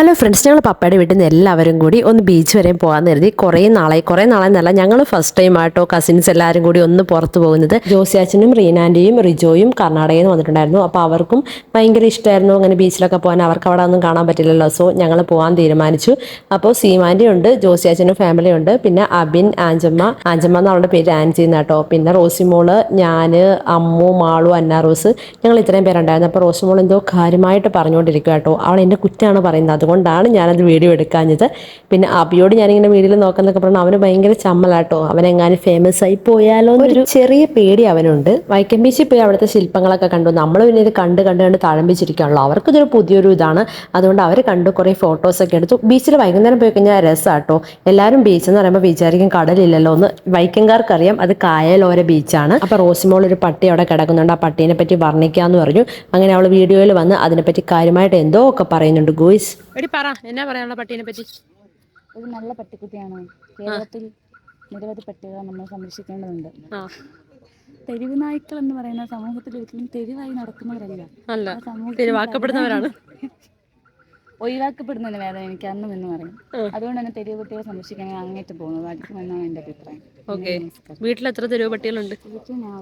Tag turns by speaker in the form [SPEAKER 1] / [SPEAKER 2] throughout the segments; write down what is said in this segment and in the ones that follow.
[SPEAKER 1] Hello friends ഞങ്ങൾ പപ്പയുടെ വീട്ടിൽ നിന്ന് എല്ലാവരും കൂടി ഒന്ന് ബീച്ച് വരെ പോകാൻ കരുതി. കുറേ നാളായി കുറേ നാളെന്നല്ല ഞങ്ങൾ ഫസ്റ്റ് ടൈം ആയിട്ടോ കസിൻസ് എല്ലാവരും കൂടി ഒന്ന് പുറത്ത് പോകുന്നത്. ജോസിയാച്ചനും റീനാന്റെയും റിജോയും കർണാടകയിൽ നിന്ന് വന്നിട്ടുണ്ടായിരുന്നു. അപ്പോൾ അവർക്കും ഭയങ്കര ഇഷ്ടമായിരുന്നു അങ്ങനെ ബീച്ചിലൊക്കെ പോകാൻ. അവർക്ക് അവിടെ ഒന്നും കാണാൻ പറ്റില്ലല്ലോ. സോ ഞങ്ങൾ പോകാൻ തീരുമാനിച്ചു. അപ്പോൾ സീമാന്റെ ഉണ്ട് ജോസിയാച്ചനും ഫാമിലി ഉണ്ട്. പിന്നെ അബിൻ ആഞ്ചമ്മ ആഞ്ചമ്മ എന്ന് അവളുടെ പേര് ആൻസി എന്നാട്ടോ പിന്നെ റോസിമോൾ ഞാൻ അമ്മു മാളു അന്നാറോസ് ഞങ്ങൾ ഇത്രയും പേരുണ്ടായിരുന്നു. അപ്പോൾ റോസിമോൾ എന്തോ കാര്യമായിട്ട് പറഞ്ഞുകൊണ്ടിരിക്കുക കേട്ടോ. അവൾ എന്റെ കുറ്റാണ് പറയുന്നത്. അതുകൊണ്ടാണ് ഞാനത് വീഡിയോ എടുക്കാഞ്ഞത്. പിന്നെ അബിയോട് ഞാനിങ്ങനെ വീഡിയോയിൽ നോക്കുന്നൊക്കെ പറഞ്ഞാൽ അവന് ഭയങ്കര ചമ്മലാട്ടോ. അവനെങ്ങാനും ഫേമസ് ആയി പോയാലോ ഒരു ചെറിയ പേടി അവനുണ്ട്. വൈക്കം ബീച്ചിൽ പോയി അവിടുത്തെ ശില്പങ്ങളൊക്കെ കണ്ടു. നമ്മൾ പിന്നെ ഇത് കണ്ട് കണ്ട് കണ്ട് തഴമ്പിച്ചിരിക്കുകയാണല്ലോ. അവർക്കിതൊരു പുതിയൊരു ഇതാണ്. അതുകൊണ്ട് അവർ കണ്ടു കുറേ ഫോട്ടോസൊക്കെ എടുത്തു. ബീച്ചിൽ വൈകുന്നേരം പോയി കഴിഞ്ഞാൽ രസമാട്ടോ എല്ലാവരും ബീച്ച് എന്ന് പറയുമ്പോൾ വിചാരിക്കും കടലില്ലല്ലോ എന്ന്. വൈക്കംകാർക്കറിയാം അത് കായലോര ബീച്ചാണ് അപ്പോൾ റോസിമോൾ ഒരു പട്ടി അവിടെ കിടക്കുന്നുണ്ട്. ആ പട്ടീനെ പറ്റി വർണിക്കാന്ന് പറഞ്ഞു. അങ്ങനെ അവൾ വീഡിയോയിൽ വന്ന് അതിനെപ്പറ്റി കാര്യമായിട്ട് എന്തോ ഒക്കെ പറയുന്നുണ്ട്. ഗോയ്സ്.
[SPEAKER 2] എടി പറ എന്നാ പറയാനുള്ള പട്ടീനെ പറ്റി?
[SPEAKER 3] ഒരു നല്ല പട്ടിക്കുട്ടിയാണ്. കേരളത്തിൽ നിരവധി പട്ടികളെ നമ്മൾ സംരക്ഷിക്കേണ്ടതുണ്ട്. തെരുവ് നായ്ക്കൾ എന്ന് പറയുന്ന സമൂഹത്തിൽ ഒരിക്കലും തെരുവായി നടക്കുന്നവരല്ല.
[SPEAKER 2] തിരുവാക്കപ്പെടുന്നവരാണ്.
[SPEAKER 3] ഒഴിവാക്കപ്പെടുന്നതിന് വേദന എനിക്ക് അന്നും എന്ന് പറയും അതുകൊണ്ട് തന്നെ തെരുവ് പട്ടികളെ സംരക്ഷിക്കാൻ അങ്ങേറ്റ് പോകുന്നത് അടുക്കുമെന്നാണ് എന്റെ അഭിപ്രായം.
[SPEAKER 2] വീട്ടിൽ എത്ര തെരുവ് പട്ടികളുണ്ട്?
[SPEAKER 3] വീട്ടിൽ ഞാൻ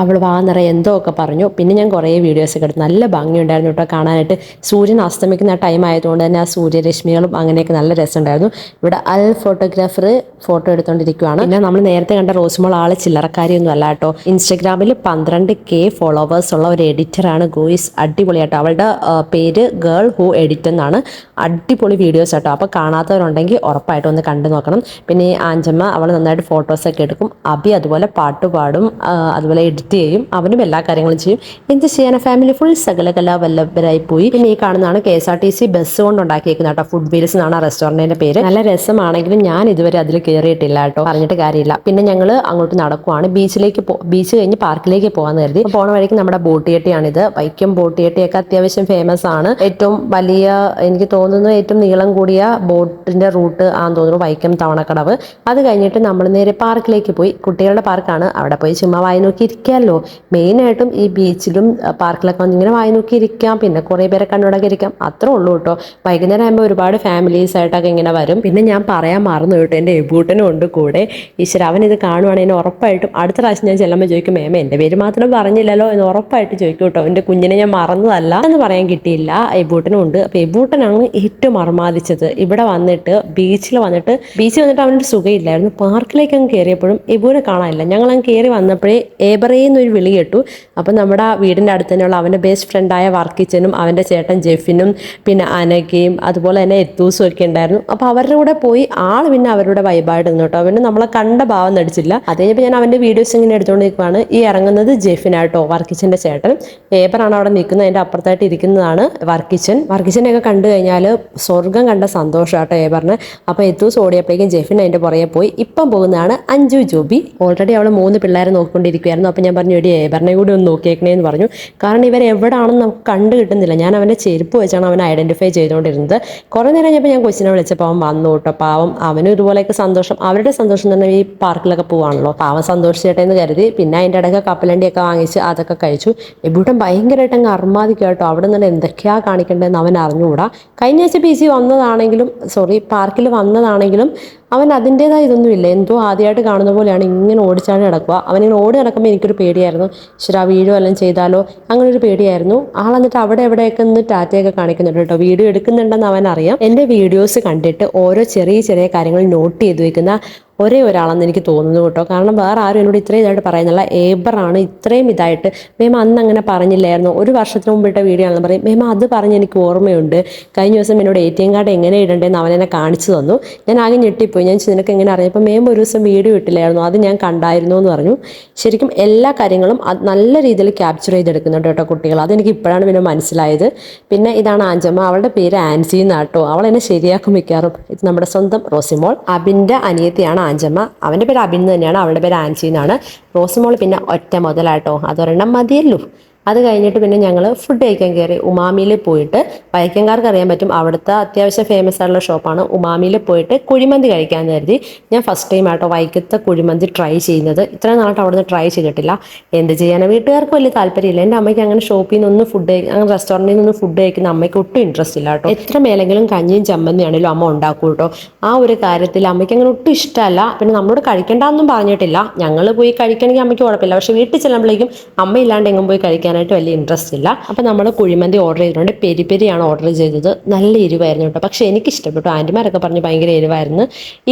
[SPEAKER 1] അവൾ വാ നിറയെ എന്തോ ഒക്കെ പറഞ്ഞു. പിന്നെ ഞാൻ കുറേ വീഡിയോസ് ഒക്കെ എടുത്തു. നല്ല ഭംഗിയുണ്ടായിരുന്നു കേട്ടോ കാണാനായിട്ട്. സൂര്യൻ അസ്തമിക്കുന്ന ടൈം ആയതുകൊണ്ട് തന്നെ ആ സൂര്യരശ്മികളും അങ്ങനെയൊക്കെ നല്ല രസമുണ്ടായിരുന്നു. ഇവിടെ അൽ ഫോട്ടോഗ്രാഫർ ഫോട്ടോ എടുത്തുകൊണ്ടിരിക്കുകയാണ് പിന്നെ നമ്മൾ നേരത്തെ കണ്ട റോസ്മോൾ ആൾ ചില്ലറക്കാരിയൊന്നും അല്ല കേട്ടോ. ഇൻസ്റ്റഗ്രാമിൽ പന്ത്രണ്ട് കെ ഫോളോവേഴ്സ് ഉള്ള ഒരു എഡിറ്ററാണ് ഗോയിസ്. അടിപൊളിയാട്ടോ. അവളുടെ പേര് ഗേൾ ഹൂ എഡിറ്റ് എന്നാണ്. അടിപൊളി വീഡിയോസ് കേട്ടോ അപ്പോൾ കാണാത്തവരുണ്ടെങ്കിൽ ഉറപ്പായിട്ടും ഒന്ന് കണ്ടു നോക്കണം. പിന്നെ ആഞ്ചമ്മ അവൾ നന്നായിട്ട് ഫോട്ടോസൊക്കെ എടുക്കും. അബി അതുപോലെ പാട്ട് പാടും. അതുപോലെ എഡിറ്റ് ചെയ്യും അവനും എല്ലാ കാര്യങ്ങളും ചെയ്യും. എന്ത് ചെയ്യാൻ ഫാമിലി ഫുൾ സകല വല്ലഭരായി പോയി. പിന്നെ ഈ കാണുന്നതാണ് K S R T C bus കൊണ്ട് ഉണ്ടാക്കിയേക്കുന്നത് കേട്ടോ. ഫുഡ് വീൽസ് എന്നാണ് ആ റെസ്റ്റോറന്റിന്റെ പേര്. നല്ല രസമാണെങ്കിലും ഞാൻ ഇതുവരെ അതിൽ കയറിയിട്ടില്ല കേട്ടോ. പറഞ്ഞിട്ട് കാര്യമില്ല. പിന്നെ ഞങ്ങൾ അങ്ങോട്ട് നടക്കുവാണ്. ബീച്ചിലേക്ക് ബീച്ച് കഴിഞ്ഞ് പാർക്കിലേക്ക് പോകാൻ കരുതി. പോണ വഴിക്ക് നമ്മുടെ ബോട്ടിയട്ടിയാണിത്. വൈക്കം ബോട്ടിയട്ടിയൊക്കെ അത്യാവശ്യം ഫേമസ് ആണ്. ഏറ്റവും വലിയ എനിക്ക് തോന്നുന്നു ഏറ്റവും നീളം കൂടിയ ബോട്ടിന്റെ റൂട്ട് ആണെന്ന് തോന്നുന്നു വൈക്കം തവണക്കടവ്. അത് കഴിഞ്ഞിട്ട് നമ്മൾ നേരെ പാർക്കിലേക്ക് പോയി. കുട്ടികളുടെ പാർക്കാണ് അവിടെ പോയി ചുമ്മാ വായി നോക്കി ഇരിക്കാമല്ലോ മെയിനായിട്ടും ഈ ബീച്ചിലും പാർക്കിലൊക്കെ വന്ന് ഇങ്ങനെ വായി നോക്കി ഇരിക്കാം പിന്നെ കുറേ പേരെ കണ്ണുടക്കി ഇരിക്കാം അത്രേ ഉള്ളൂ കേട്ടോ. വൈകുന്നേരം ആകുമ്പോൾ ഒരുപാട് ഫാമിലീസ് ആയിട്ടൊക്കെ ഇങ്ങനെ വരും. പിന്നെ ഞാൻ പറയാൻ മറന്നു കേട്ടോ. എന്റെ എബൂട്ടനും ഉണ്ട് കൂടെ. ഈശ്വര അവൻ ഇത് കാണുവാണെങ്കിൽ ഉറപ്പായിട്ടും അടുത്ത പ്രാവശ്യം ഞാൻ ചെല്ലുമ്പോൾ ചോദിക്കും മേമ എന്റെ പേര് മാത്രം പറഞ്ഞില്ലല്ലോ എന്ന് ഉറപ്പായിട്ട് ചോദിക്കും കേട്ടോ. എന്റെ കുഞ്ഞിനെ ഞാൻ മറന്നതല്ല. എന്ന് പറയാൻ കിട്ടിയില്ല. എബൂട്ടനും ഉണ്ട്. അപ്പോൾ എബൂട്ടനാണ് ഏറ്റവും അർമാദിച്ചത് ഇവിടെ വന്നിട്ട് ബീച്ചിൽ വന്നിട്ട് ബീച്ചിൽ വന്നിട്ട് അവനൊരു സുഖമില്ലായിരുന്നു പാർക്കിലേക്ക് അങ്ങ് കയറിയപ്പോഴും എബൂനെ കാണാനില്ല. ഞങ്ങൾ അങ്ങ് കയറി വന്നപ്പോഴേ ഏബറേന്നൊരു വിളി കേട്ടു. അപ്പം നമ്മുടെ ആ വീടിന്റെ അടുത്ത് തന്നെയുള്ള അവന്റെ ബെസ്റ്റ് ഫ്രണ്ടായ വർക്കിച്ചനും അവന്റെ ചേട്ടൻ ജെഫിനും പിന്നെ അനകയും അതുപോലെ തന്നെ എത്തൂസും ഒക്കെ ഉണ്ടായിരുന്നു. അപ്പോൾ അവരുടെ കൂടെ പോയി ആൾ പിന്നെ അവരുടെ വൈബായിട്ട് നിന്നു കേട്ടോ. അവന് നമ്മളെ കണ്ട ഭാവം നടിച്ചില്ല. അത് കഴിഞ്ഞപ്പോൾ ഞാൻ അവന്റെ വീഡിയോസ് ഇങ്ങനെ എടുത്തുകൊണ്ട് നിൽക്കുവാണ്. ഈ ഇറങ്ങുന്നത് ജെഫിനാട്ടോ വർക്കിച്ചന്റെ ചേട്ടൻ. ഏബറാണ് അവിടെ നിൽക്കുന്നത് അതിന്റെ അപ്പുറത്തായിട്ട് ഇരിക്കുന്നതാണ് വർക്കിച്ചൻ. വർക്കിച്ചനെയൊക്കെ കണ്ടു കഴിഞ്ഞാൽ സ്വർഗം കണ്ട സന്തോഷമാട്ടോ ഏബറിന്. അപ്പോൾ എത്തൂസ് ഓടിയപ്പോഴേക്കും ജെഫിൻ അതിന്റെ പുറകെ പോയി. ഇപ്പം പോകുന്നതാണ് അഞ്ജു ജോബി. ഓൾറെഡി അവൾ മൂന്ന് പിള്ളേരെ നോക്കിക്കൊണ്ടിരിക്കുകയായിരുന്നു അപ്പോൾ ഞാൻ പറഞ്ഞു എടി ഏബറിനെ കൂടി ഒന്ന് നോക്കിയേക്കണേ എന്ന് പറഞ്ഞു. കാരണം ഇവർ എവിടെയാണെന്ന് നമുക്ക് കണ്ടു കിട്ടുന്നില്ല. ഞാൻ അവന്റെ ചെരുപ്പ് വെച്ചാണ് അവനെ ഐഡന്റിഫൈ ചെയ്തുകൊണ്ടിരുന്നത്. കുറേ നേരം കഴിഞ്ഞപ്പോൾ ഞാൻ കൊച്ചിനെ വിളിച്ചപ്പോൾ അവൻ വന്നു കേട്ടോ. പാവം അവനും ഇതുപോലെയൊക്കെ സന്തോഷം. അവരുടെ സന്തോഷം തന്നെ ഈ പാർക്കിലൊക്കെ പോവാണല്ലോ. പാവം സന്തോഷിച്ചേട്ടെ എന്ന് കരുതി. പിന്നെ അതിന്റെ ഇടയ്ക്ക് കപ്പലണ്ടിയൊക്കെ വാങ്ങിച്ച് അതൊക്കെ കഴിച്ചു. എബൂട്ടൻ ഭയങ്കരമായിട്ട് അങ്ങ് അർമാദിക്കുക കേട്ടോ. അവിടെ നിന്ന് എന്തൊക്കെയാ കാണിക്കേണ്ടതെന്ന് അവൻ അറിഞ്ഞുകൂടാ കഴിഞ്ഞ ആഴ്ച പി സി വന്നതാണെങ്കിലും സോറി പാർക്കിൽ വന്നതാണെങ്കിലും അവൻ അതിന്റെതായ ഇതൊന്നുമില്ല എന്തോ ആദ്യമായിട്ട് കാണുന്ന പോലെയാണ് ഇങ്ങനെ ഓടിച്ചാടി നടക്കുക. അവനിങ്ങനെ ഓടി നടക്കുമ്പോൾ എനിക്കൊരു പേടിയായിരുന്നു. ശരാ വീഡിയോ എല്ലാം ചെയ്താലോ? അങ്ങനെ ഒരു പേടിയായിരുന്നു. ആൾ എന്നിട്ട് അവിടെ എവിടെയൊക്കെ നിന്ന് ടാറ്റയൊക്കെ കാണിക്കുന്നുണ്ട് കേട്ടോ. വീഡിയോ എടുക്കുന്നുണ്ടെന്ന് അവൻ അറിയാം എന്റെ വീഡിയോസ് കണ്ടിട്ട് ഓരോ ചെറിയ ചെറിയ കാര്യങ്ങൾ നോട്ട് ചെയ്ത് വെക്കുന്ന ഒരേ ഒരാളെന്ന് എനിക്ക് തോന്നുന്നു കേട്ടോ. കാരണം വേറെ ആരും എന്നോട് ഇത്രയും ഇതായിട്ട് പറയുന്നില്ല. ഏബറാണ് ഇത്രയും ഇതായിട്ട്. മേമ അന്ന് അങ്ങനെ പറഞ്ഞില്ലായിരുന്നു. ഒരു വർഷത്തിന് മുമ്പിട്ട വീഡിയോ ആണെന്ന് പറയും. മേമ അത് പറഞ്ഞ് എനിക്ക് ഓർമ്മയുണ്ട്. കഴിഞ്ഞ ദിവസം എന്നോട് എ ടി എം കാർഡ് എങ്ങനെ ഇടണ്ടേന്ന് അവൻ എന്നെ കാണിച്ചു തന്നു. ഞാൻ ആകെ ഞെട്ടിപ്പോയി. ഞാൻ നിനക്ക് എങ്ങനെ അറിയാം? മേമ ഒരു ദിവസം വീഡിയോ ഇട്ടില്ലായിരുന്നു. അത് ഞാൻ കണ്ടായിരുന്നു എന്ന് പറഞ്ഞു. ശരിക്കും എല്ലാ കാര്യങ്ങളും നല്ല രീതിയിൽ ക്യാപ്ചർ ചെയ്തെടുക്കുന്നുണ്ട് കേട്ടോ കുട്ടികൾ. അതെനിക്ക് ഇപ്പോഴാണ് പിന്നെ മനസ്സിലായത്. പിന്നെ ഇതാണ് ആഞ്ചമ്മ അവളുടെ പേര് ആൻസി എന്നാട്ടോ അവൾ എന്നെ ശരിയാക്കും മിക്കാറും ഇത് നമ്മുടെ സ്വന്തം റോസിമോൾ അബിന്റെ അനിയത്തിയാണ്. ആഞ്ചമ്മ അവന്റെ പേര് അബിൻ തന്നെയാണ്. അവളുടെ പേര് ആൻസി എന്നാണ്. റോസിമോൾ പിന്നെ ഒറ്റ മുതലാട്ടോ. അതൊരെണ്ണം മതിയല്ലോ. അത് കഴിഞ്ഞിട്ട് പിന്നെ ഞങ്ങൾ ഫുഡ് കഴിക്കാൻ കയറി ഉമാമിയിൽ പോയിട്ട് വൈക്കംകാർക്ക് അറിയാൻ പറ്റും അവിടുത്തെ അത്യാവശ്യം ഫേമസ് ആയിട്ടുള്ള ഷോപ്പാണ് ഉമാമിയിൽ പോയിട്ട് കുഴിമന്തി കഴിക്കാൻ കരുതി. ഞാൻ ഫസ്റ്റ് ടൈം ആട്ടോ വൈക്കത്തെ കുഴിമന്തി ട്രൈ ചെയ്യുന്നത്. ഇത്രയും നാളായിട്ട് അവിടുന്ന് ട്രൈ ചെയ്തിട്ടില്ല. എന്ത് ചെയ്യാനാണ് വീട്ടുകാർക്ക് വലിയ താല്പര്യമില്ല. എന്റെ അമ്മയ്ക്ക് അങ്ങനെ ഷോപ്പിൽ നിന്നൊന്നും ഫുഡ് അങ്ങനെ റെസ്റ്റോറന്റിൽ നിന്നൊന്നും ഫുഡ് കഴിക്കുന്ന അമ്മയ്ക്ക് ഒട്ടും ഇൻട്രസ്റ്റ് ഇല്ല കേട്ടോ. എത്ര മേലെങ്കിലും കഞ്ഞിയും ചമ്മന്തിയാണെങ്കിലും അമ്മ ഉണ്ടാക്കൂ കേട്ടോ. ആ ഒരു കാര്യത്തിൽ അമ്മയ്ക്ക് അങ്ങനെ ഒട്ടും ഇഷ്ടമല്ല. പിന്നെ നമ്മളോട് കഴിക്കേണ്ടെന്നും പറഞ്ഞിട്ടില്ല. ഞങ്ങൾ പോയി കഴിക്കണമെങ്കിൽ അമ്മയ്ക്ക് കുഴപ്പമില്ല. പക്ഷേ വീട്ടിൽ ചെല്ലുമ്പോഴേക്കും അമ്മ ഇല്ലാണ്ട് എങ്ങും പോയി കഴിക്കാനായിട്ട് വലിയ ഇൻട്രസ്റ്റ് ഇല്ല. അപ്പം നമ്മൾ കുഴിമന്തി ഓർഡർ ചെയ്തിട്ടുണ്ട്. പെരി പെരിയാണ് ഓർഡർ ചെയ്തത്. നല്ല എരിവായിരുന്നു കേട്ടോ. പക്ഷേ എനിക്ക് ഇഷ്ടപ്പെട്ടു ആന്റിമാരൊക്കെ പറഞ്ഞ് ഭയങ്കര എരിവായിരുന്നു.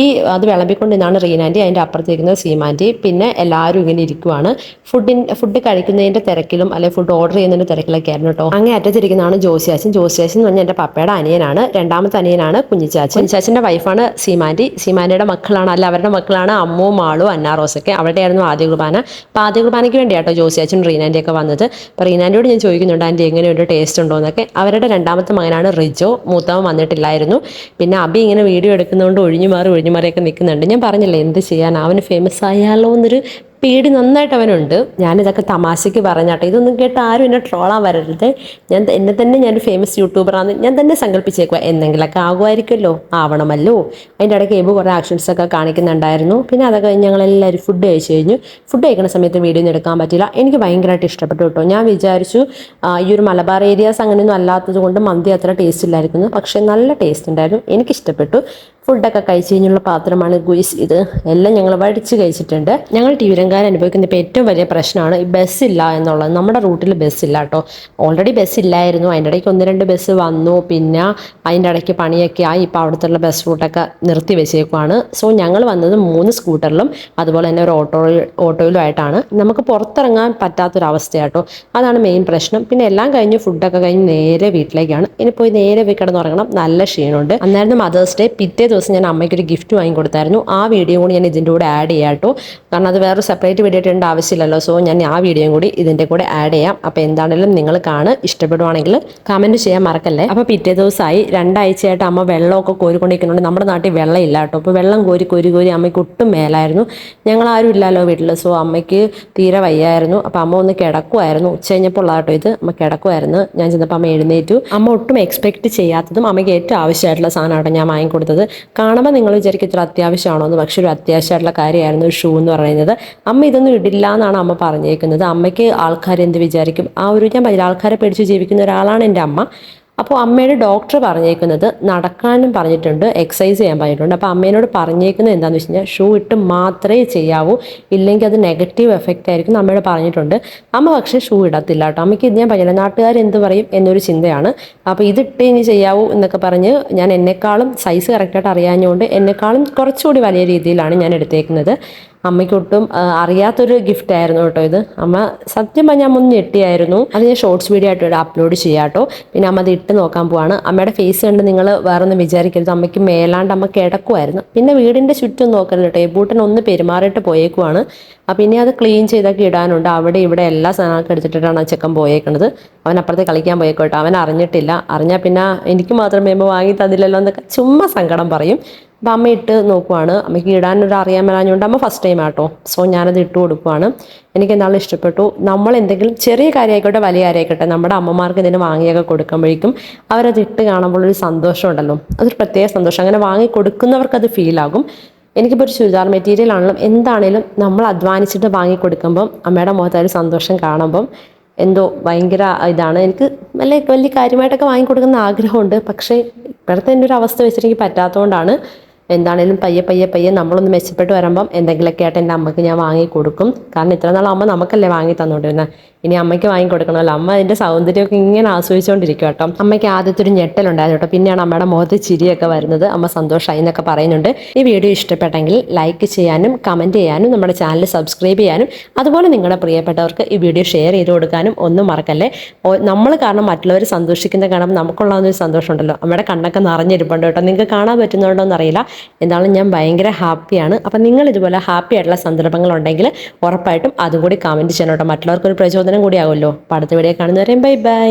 [SPEAKER 1] ഈ അത് വിളമ്പിക്കൊണ്ട് നിന്നാണ് റീനാന്റി അതിന്റെ അപ്പുറത്തേക്കുന്നത് സീമാന്റി പിന്നെ എല്ലാവരും ഇങ്ങനെ ഇരിക്കുവാണ്. ഫുഡിൻ ഫുഡ് കഴിക്കുന്നതിന്റെ തിരക്കിലും അല്ലെങ്കിൽ ഫുഡ് ഓർഡർ ചെയ്യുന്നതിന്റെ തിരക്കിലൊക്കെ ആയിരുന്നു കേട്ടോ. അങ്ങനെ അറ്റത്തിരിക്കുന്നതാണ് ജോസിയാച്ചൻ ജോസിയാച്ചൻ എന്ന് പറഞ്ഞാൽ എന്റെ പപ്പയുടെ അനിയനാണ്. രണ്ടാമത്തെ അനിയനാണ് കുഞ്ഞിച്ചാച്ചൻ. കുഞ്ഞിച്ചാച്ചന്റെ വൈഫാണ് സീമാന്റി സീമാന്റിയുടെ മക്കളാണ്. അല്ല അവരുടെ മക്കളാണ് അമ്മു മാളു അന്നാറോസൊക്കെ അവിടെയായിരുന്നു ആദ്യ കുർബാന. അപ്പോൾ ആദ്യ കുർബാനയ്ക്ക് വേണ്ടിയാട്ടോ ജോസിയാച്ചൻ റീനാന്റിയൊക്കെ വന്നത്. അപ്പോൾ റീനാന്റെയോട് ഞാൻ ചോദിക്കുന്നുണ്ട് ആന്റി എങ്ങനെയുണ്ട്? ടേസ്റ്റ് ഉണ്ടോ? എന്നൊക്കെ. അവരുടെ രണ്ടാമത്തെ മകനാണ് റിജോ. മൂത്തവൻ വന്നിട്ടില്ലായിരുന്നു. പിന്നെ അബി ഇങ്ങനെ വീഡിയോ എടുക്കുന്നതുകൊണ്ട് ഒഴിഞ്ഞു മാറി ഒഴിഞ്ഞു മാറിയൊക്കെ നിൽക്കുന്നുണ്ട്. ഞാൻ പറഞ്ഞില്ലേ എന്ത് ചെയ്യാൻ അവന് ഫേമസ് ആയാലോ എന്നൊരു പേടി നന്നായിട്ട് അവനുണ്ട്. ഞാനിതൊക്കെ തമാശയ്ക്ക് പറഞ്ഞാട്ടെ. ഇതൊന്നും കേട്ട് ആരും എന്നെ ട്രോളാൻ വരരുത്. ഞാൻ എന്നെ തന്നെ ഞാൻ ഫേമസ് യൂട്യൂബറാന്ന് ഞാൻ തന്നെ സങ്കല്പിച്ചേക്കുക എന്തെങ്കിലുമൊക്കെ ആകുമായിരിക്കുമല്ലോ. ആവണമല്ലോ. അതിന്റെ ഇടയ്ക്ക് എബു കുറേ ആക്ഷൻസൊക്കെ കാണിക്കുന്നുണ്ടായിരുന്നു. പിന്നെ അതൊക്കെ ഞങ്ങളെല്ലാവരും ഫുഡ് കഴിച്ച് കഴിഞ്ഞു. ഫുഡ് കഴിക്കുന്ന സമയത്ത് വീഡിയോ ഒന്നും എടുക്കാൻ പറ്റില്ല എനിക്ക് ഭയങ്കരമായിട്ട് ഇഷ്ടപ്പെട്ടു കേട്ടോ. ഞാൻ വിചാരിച്ചു ഈ ഒരു മലബാർ ഏരിയാസ് അങ്ങനെയൊന്നും അല്ലാത്തത് കൊണ്ട് മന്തി അത്ര ടേസ്റ്റ് ഇല്ലായിരിക്കുന്നു. പക്ഷേ നല്ല ടേസ്റ്റ് ഉണ്ടായിരുന്നു. എനിക്കിഷ്ടപ്പെട്ടു. ഫുഡൊക്കെ കഴിച്ച് കഴിഞ്ഞുള്ള പാത്രമാണ് ഗുയിസ് ഇത്. എല്ലാം ഞങ്ങൾ വടിച്ച് കഴിച്ചിട്ടുണ്ട്. ഞങ്ങൾ ടീവരങ്കാർ അനുഭവിക്കുന്ന ഇപ്പോൾ ഏറ്റവും വലിയ പ്രശ്നമാണ് ഈ ബസ്സില്ല എന്നുള്ളത്. നമ്മുടെ റൂട്ടിൽ ബസ്സില്ല കേട്ടോ. ഓൾറെഡി ബസ് ഇല്ലായിരുന്നു. അതിന്റെ ഇടയ്ക്ക് ഒന്ന് രണ്ട് ബസ് വന്നു. പിന്നെ അതിന്റെ ഇടയ്ക്ക് പണിയൊക്കെ ആയി. ഇപ്പോൾ അവിടുത്തെ ബസ് റൂട്ടൊക്കെ നിർത്തി വെച്ചേക്കുവാണ്. സോ ഞങ്ങൾ വന്നത് മൂന്ന് സ്കൂട്ടറിലും അതുപോലെ തന്നെ ഒരു ഓട്ടോ ഓട്ടോയിലും ആയിട്ടാണ്. നമുക്ക് പുറത്തിറങ്ങാൻ പറ്റാത്തൊരവസ്ഥയാട്ടോ അതാണ് മെയിൻ പ്രശ്നം. പിന്നെ എല്ലാം കഴിഞ്ഞ് ഫുഡൊക്കെ കഴിഞ്ഞ് നേരെ വീട്ടിലേക്കാണ്. ഇനി പോയി നേരെ പോയി കിടന്നുറങ്ങണം നല്ല ക്ഷീണമുണ്ട്. അന്നായിരുന്നു മദേഴ്സ് ഡേ പിറ്റേ ദിവസം ഞാൻ അമ്മയ്ക്ക് ഒരു ഗിഫ്റ്റ് വാങ്ങി കൊടുത്തായിരുന്നു ആ വീഡിയോ കൂടി ഞാൻ ഇതിന്റെ കൂടെ ആഡ് ചെയ്യാട്ടോ കാരണം അത് വേറെ സെപ്പറേറ്റ് വീഡിയോ ഇടേണ്ട ആവശ്യമില്ലല്ലോ. സോ ഞാൻ ആ വീഡിയോയും കൂടി ഇതിന്റെ കൂടെ ആഡ് ചെയ്യാം. അപ്പോൾ എന്താണെങ്കിലും നിങ്ങൾ കാണ് ഇഷ്ടപ്പെടുവാണെങ്കിൽ കമന്റ് ചെയ്യാൻ മറക്കല്ലേ. അപ്പോൾ പിറ്റേ ദിവസമായി രണ്ടാഴ്ചയായിട്ട് അമ്മ വെള്ളമൊക്കെ കോരിക്കൊണ്ടിരിക്കുന്നുണ്ട്. നമ്മുടെ നാട്ടിൽ വെള്ളം ഇല്ല കേട്ടോ. അപ്പോൾ വെള്ളം കോരി കോരി കോരി അമ്മയ്ക്ക് ഒട്ടും മേലായിരുന്നു. ഞങ്ങൾ ആരും ഇല്ലല്ലോ വീട്ടിൽ സോ അമ്മയ്ക്ക് തീരെ വയ്യായിരുന്നു. അപ്പോൾ അമ്മ ഒന്ന് കിടക്കുമായിരുന്നു ഉച്ച കഴിഞ്ഞപ്പോൾ ഉള്ളതാട്ടോ ഇത്. അമ്മ കിടക്കുമായിരുന്നു ഞാൻ ചെന്നപ്പോൾ അമ്മ എഴുന്നേറ്റു. അമ്മ ഒട്ടും എക്സ്പെക്ട് ചെയ്യാത്തതും അമ്മയ്ക്ക് ഏറ്റവും ആവശ്യമായിട്ടുള്ള സാധനമാണ് ഞാൻ വാങ്ങിക്കൊടുത്തത്. കാണുമ്പോൾ നിങ്ങൾ വിചാരിക്കും ഇത്ര അത്യാവശ്യമാണോ എന്ന് പക്ഷേ ഒരു അത്യാവശ്യമായിട്ടുള്ള കാര്യമായിരുന്നു ഷൂ എന്ന് പറയുന്നത്. അമ്മ ഇതൊന്നും ഇടില്ല എന്നാണ് അമ്മ പറഞ്ഞേക്കുന്നത്. അമ്മയ്ക്ക് ആൾക്കാർ എന്ത് വിചാരിക്കും? ആ ഒരു ഞാൻ പറഞ്ഞില്ല, ആൾക്കാരെ പേടിച്ച് ജീവിക്കുന്ന ഒരാളാണ് എന്റെ അമ്മ. അപ്പോൾ അമ്മയുടെ ഡോക്ടർ പറഞ്ഞേക്കുന്നത് നടക്കാനും പറഞ്ഞിട്ടുണ്ട് എക്സസൈസ് ചെയ്യാൻ പറഞ്ഞിട്ടുണ്ട്. അപ്പോൾ അമ്മേനോട് പറഞ്ഞേക്കുന്നത് എന്താണെന്ന് വെച്ച് കഴിഞ്ഞാൽ ഷൂ ഇട്ട് മാത്രമേ ചെയ്യാവൂ ഇല്ലെങ്കിൽ അത് നെഗറ്റീവ് എഫക്റ്റ് ആയിരിക്കും അമ്മയോട് പറഞ്ഞിട്ടുണ്ട്. അമ്മ പക്ഷേ ഷൂ ഇടത്തില്ല കേട്ടോ. അമ്മയ്ക്ക് ഇത് ഞാൻ പറഞ്ഞില്ല നാട്ടുകാർ എന്ത് പറയും എന്നൊരു ചിന്തയാണ്. അപ്പോൾ ഇതിട്ട് ഇനി ചെയ്യാവൂ എന്നൊക്കെ പറഞ്ഞ് ഞാൻ എന്നെക്കാളും സൈസ് കറക്റ്റായിട്ട് അറിയാഞ്ഞുകൊണ്ട് എന്നെക്കാളും കുറച്ചുകൂടി വലിയ രീതിയിലാണ് ഞാൻ എടുത്തേക്കുന്നത്. അമ്മയ്ക്കൊട്ടും അറിയാത്തൊരു ഗിഫ്റ്റ് ആയിരുന്നു കേട്ടോ ഇത്. അമ്മ സത്യം പറഞ്ഞാൽ ഒന്ന് ഞെട്ടിയായിരുന്നു. അത് ഞാൻ ഷോർട്സ് വീഡിയോ ആയിട്ട് ഇവിടെ അപ്ലോഡ് ചെയ്യാം കേട്ടോ. പിന്നെ അമ്മ അത് ഇട്ട് നോക്കാൻ പോവാണ്. അമ്മയുടെ ഫേസ് കണ്ട് നിങ്ങൾ വേറെ ഒന്നും വിചാരിക്കരുത്. അമ്മയ്ക്ക് മേലാണ്ട് അമ്മ കിടക്കുമായിരുന്നു പിന്നെ വീടിന്റെ ചുറ്റും നോക്കരുത് കേട്ടോ. എബൂട്ടൻ ഒന്ന് പെരുമാറിയിട്ട് പോയേക്കുവാണ്. അപ്പം ഇനി അത് ക്ലീൻ ചെയ്തൊക്കെ ഇടാനുണ്ട്. അവിടെ ഇവിടെ എല്ലാ സാധനങ്ങളൊക്കെ എടുത്തിട്ടാണ് ആ ചെക്കൻ പോയേക്കുന്നത് അവൻ അപ്പുറത്തെ കളിക്കാൻ പോയേക്കോട്ടെ അവൻ അറിഞ്ഞിട്ടില്ല. അറിഞ്ഞാൽ പിന്നെ എനിക്ക് മാത്രം വരുമ്പോൾ വാങ്ങി തന്നില്ലല്ലോ എന്നൊക്കെ ചുമ്മാ സങ്കടം പറയും. അപ്പം അമ്മ ഇട്ട് നോക്കുവാണ്. അമ്മയ്ക്ക് ഇടാനൊരു അറിയാൻ മേലാഞ്ഞുകൊണ്ട് അമ്മ ഫസ്റ്റ് ടൈം ആട്ടോ. സോ ഞാനത് ഇട്ട് കൊടുക്കുവാണ്. എനിക്ക് എന്നാലും ഇഷ്ടപ്പെട്ടു. നമ്മൾ എന്തെങ്കിലും ചെറിയ കാര്യമായിക്കോട്ടെ വലിയ കാര്യമായിക്കോട്ടെ നമ്മുടെ അമ്മമാർക്ക് ഇതിന് വാങ്ങിയൊക്കെ കൊടുക്കുമ്പോഴേക്കും അവരത് ഇട്ട് കാണുമ്പോൾ ഒരു സന്തോഷം ഉണ്ടല്ലോ. അതൊരു പ്രത്യേക സന്തോഷം. അങ്ങനെ വാങ്ങി കൊടുക്കുന്നവർക്കത് ഫീലാകും എനിക്കിപ്പോൾ ഒരു ചുരിദാർ മെറ്റീരിയൽ ആണല്ലോ എന്താണേലും നമ്മൾ അധ്വാനിച്ചിട്ട് വാങ്ങി കൊടുക്കുമ്പം അമ്മയുടെ മുഖത്ത് ഒരു സന്തോഷം കാണുമ്പം എന്തോ ഭയങ്കര ഇതാണ്. എനിക്ക് വലിയ വലിയ കാര്യമായിട്ടൊക്കെ വാങ്ങിക്കൊടുക്കുന്ന ആഗ്രഹമുണ്ട്. പക്ഷേ ഇപ്പോഴത്തെ എന്റെ ഒരു അവസ്ഥ വെച്ചിട്ട് എനിക്ക് പറ്റാത്തതുകൊണ്ടാണ് എന്താണേലും പയ്യെ പയ്യെ പയ്യെ നമ്മളൊന്ന് മെച്ചപ്പെട്ട് വരുമ്പം എന്തെങ്കിലുമൊക്കെ ആയിട്ട് എന്റെ അമ്മയ്ക്ക് ഞാൻ വാങ്ങി കൊടുക്കും കാരണം ഇത്ര നാളാകുമ്പോൾ നമുക്കല്ലേ വാങ്ങി തന്നുകൊണ്ടിരുന്നത് ഇനി അമ്മയ്ക്ക് വാങ്ങിക്കൊടുക്കണമല്ലോ. അമ്മ അതിന്റെ സൗന്ദര്യമൊക്കെ ഇങ്ങനെ ആസ്വദിച്ചുകൊണ്ടിരിക്കും കേട്ടോ. അമ്മയ്ക്ക് ആദ്യത്തെ ഒരു ഞെട്ടലുണ്ടായിരുന്നു കേട്ടോ. പിന്നെയാണ് അമ്മയുടെ മുഖത്ത് ചിരിയൊക്കെ വരുന്നത്. അമ്മ സന്തോഷമായി എന്നൊക്കെ പറയുന്നുണ്ട്. ഈ വീഡിയോ ഇഷ്ടപ്പെട്ടെങ്കിൽ ലൈക്ക് ചെയ്യാനും കമന്റ് ചെയ്യാനും നമ്മുടെ ചാനൽ സബ്സ്ക്രൈബ് ചെയ്യാനും അതുപോലെ നിങ്ങളുടെ പ്രിയപ്പെട്ടവർക്ക് ഈ വീഡിയോ ഷെയർ ചെയ്ത് കൊടുക്കാനും ഒന്നും മറക്കല്ലേ? നമ്മൾ കാരണം മറ്റുള്ളവർ സന്തോഷിക്കുന്ന കാണുമ്പോൾ നമുക്കുള്ള ഒരു സന്തോഷമുണ്ടല്ലോ. നമ്മുടെ കണ്ണൊക്കെ നിറഞ്ഞിരിപ്പുണ്ട് കേട്ടോ. നിങ്ങൾക്ക് കാണാൻ പറ്റുന്നുണ്ടോ എന്നറിയില്ല. എന്തായാലും ഞാൻ ഭയങ്കര ഹാപ്പിയാണ്. അപ്പം നിങ്ങൾ ഇതുപോലെ ഹാപ്പി ആയിട്ടുള്ള സന്ദർഭങ്ങളുണ്ടെങ്കിൽ ഉറപ്പായിട്ടും അതും കൂടി കമന്റ് ചെയ്യണം കേട്ടോ. മറ്റുള്ളവർക്കൊരു പ്രചോദനം കൂടി കൂടിയാകുമല്ലോ അടുത്ത വീഡിയോ കാണുന്നവരെയും ബൈ ബൈ